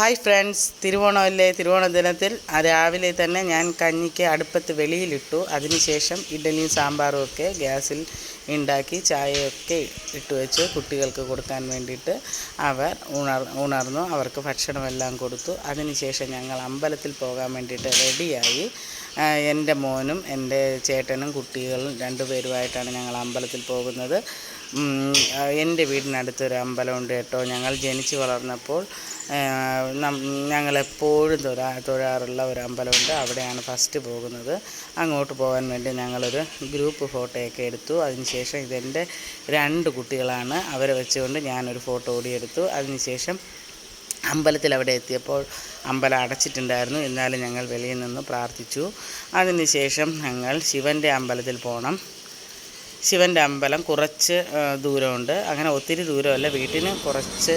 Hi friends തിരുവോണമല്ലേ? തിരുവോണ ദിനത്തിൽ രാവിലെ തന്നെ ഞാൻ കഞ്ഞിക്ക് അടുപ്പത്ത് വെളിയിലിട്ടു. അതിനുശേഷം ഇഡലിയും സാമ്പാറും ഒക്കെ ഗ്യാസിൽ ഉണ്ടാക്കി ചായയൊക്കെ ഇട്ട് വെച്ച്. കുട്ടികൾക്ക് കൊടുക്കാൻ വേണ്ടിയിട്ട് അവർ ഉണർ ഉണർന്നു. അവർക്ക് ഭക്ഷണമെല്ലാം കൊടുത്തു. അതിനുശേഷം ഞങ്ങൾ അമ്പലത്തിൽ പോകാൻ വേണ്ടിയിട്ട് റെഡിയായി എന്റെ മോനും എന്റെ ചേട്ടനും കുട്ടികളും രണ്ടുപേരുമായിട്ടാണ് ഞങ്ങൾ അമ്പലത്തിൽ പോകുന്നത്. എന്റെ വീടിനടുത്തൊരു അമ്പലമുണ്ട് കേട്ടോ. ഞങ്ങൾ ജനിച്ചു വളർന്നപ്പോൾ ഞങ്ങളെപ്പോഴും തൊഴാ തൊഴാറുള്ള ഒരു അമ്പലമുണ്ട്. അവിടെയാണ് ഫസ്റ്റ് പോകുന്നത്. അങ്ങോട്ട് പോകാൻ വേണ്ടി ഞങ്ങളൊരു ഗ്രൂപ്പ് ഫോട്ടോയൊക്കെ എടുത്തു. അതിനുശേഷം ഇതെന്റെ രണ്ട് കുട്ടികളാണ്. അവരെ വെച്ചുകൊണ്ട് ഞാനൊരു ഫോട്ടോ കൂടി എടുത്തു. അതിനുശേഷം അമ്പലത്തിൽ അവിടെ എത്തിയപ്പോൾ അമ്പലം അടച്ചിട്ടുണ്ടായിരുന്നു. എന്നാലും ഞങ്ങൾ വെളിയിൽ നിന്ന് പ്രാർത്ഥിച്ചു. അതിനുശേഷം ഞങ്ങൾ ശിവന്റെ അമ്പലത്തിൽ പോകണം ശിവന്റെ അമ്പലം കുറച്ച് ദൂരമുണ്ട്. അങ്ങനെ ഒത്തിരി ദൂരമല്ല. വീട്ടിന് കുറച്ച്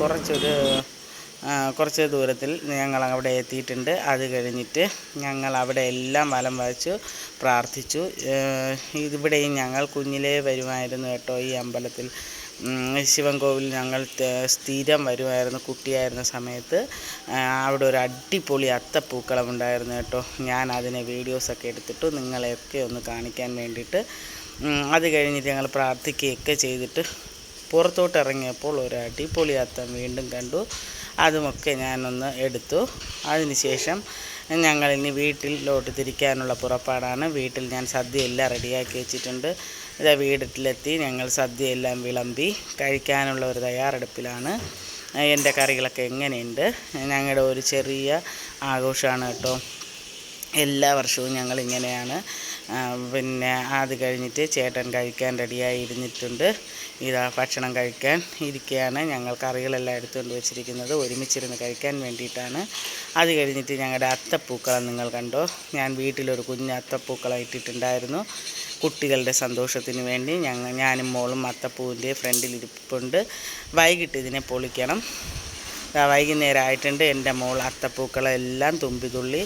കുറച്ചൊരു കുറച്ച് ദൂരത്തിൽ ഞങ്ങൾ അവിടെ എത്തിയിട്ടുണ്ട്. അത് കഴിഞ്ഞിട്ട് ഞങ്ങൾ അവിടെ എല്ലാം വലം വരച്ചു പ്രാർത്ഥിച്ചു. ഇവിടെയും ഞങ്ങൾ കുഞ്ഞിലേ വരുമായിരുന്നു കേട്ടോ ഈ അമ്പലത്തിൽ. ശിവൻ കോവിൽ ഞങ്ങൾ സ്ഥിരം വരുമായിരുന്നു കുട്ടിയായിരുന്ന സമയത്ത്. അവിടെ ഒരു അടിപൊളി അത്തപ്പൂക്കളം ഉണ്ടായിരുന്നു കേട്ടോ. ഞാൻ അതിനെ വീഡിയോസൊക്കെ എടുത്തിട്ട് നിങ്ങളെയൊക്കെ ഒന്ന് കാണിക്കാൻ വേണ്ടിയിട്ട് അത് കഴിഞ്ഞിട്ട് ഞങ്ങൾ പ്രാർത്ഥിക്കുകയൊക്കെ ചെയ്തിട്ട് പുറത്തോട്ട് ഇറങ്ങിയപ്പോൾ ഒരു അടിപൊളി അത്തം വീണ്ടും കണ്ടു. അതുമൊക്കെ ഞാനൊന്ന് എടുത്തു. അതിനുശേഷം ഞങ്ങളിനി വീട്ടിലോട്ട് തിരിക്കാനുള്ള പുറപ്പാടാണ്. വീട്ടിൽ ഞാൻ സദ്യയെല്ലാം റെഡിയാക്കി വെച്ചിട്ടുണ്ട്. ഇതാ വീട്ടിലെത്തി. ഞങ്ങൾ സദ്യയെല്ലാം വിളമ്പി കഴിക്കാനുള്ള ഒരു തയ്യാറെടുപ്പിലാണ്. എന്റെ കറികളൊക്കെ എങ്ങനെയുണ്ട്? ഞങ്ങളുടെ ഒരു ചെറിയ ആഘോഷമാണ് കേട്ടോ. എല്ലാ വർഷവും ഞങ്ങൾ ഇങ്ങനെയാണ് പിന്നെ അത് കഴിഞ്ഞിട്ട് ചേട്ടൻ കഴിക്കാൻ റെഡിയായി ഇരുന്നിട്ടുണ്ട്. ഇതാ ഭക്ഷണം കഴിക്കാൻ ഇരിക്കുകയാണ്. ഞങ്ങൾ കറികളെല്ലാം എടുത്തുകൊണ്ട് വെച്ചിരിക്കുന്നത് ഒരുമിച്ചിരുന്ന് കഴിക്കാൻ വേണ്ടിയിട്ടാണ്. അത് കഴിഞ്ഞിട്ട് ഞങ്ങളുടെ അത്തപ്പൂക്കളം നിങ്ങൾ കണ്ടോ? ഞാൻ വീട്ടിലൊരു കുഞ്ഞ് അത്തപ്പൂക്കളം ഇട്ടിട്ടുണ്ടായിരുന്നു. കുട്ടികളുടെ സന്തോഷത്തിന് വേണ്ടി ഞങ്ങൾ ഞാനും മോളും അത്തപ്പൂവിന്റെ ഫ്രണ്ടിലിരിപ്പുണ്ട്. വൈകിട്ട് ഇതിനെ പൊളിക്കണം. വൈകുന്നേരം ആയിട്ടുണ്ട് എന്റെ മോൾ അത്തപ്പൂക്കളെല്ലാം തുമ്പിതുള്ളി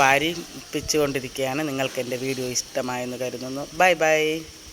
വാരി പിച്ചുകൊണ്ടിരിക്കുകയാണ് നിങ്ങൾക്ക് എന്റെ വീഡിയോ ഇഷ്ടമായെന്ന് കരുതുന്നു. Bye bye.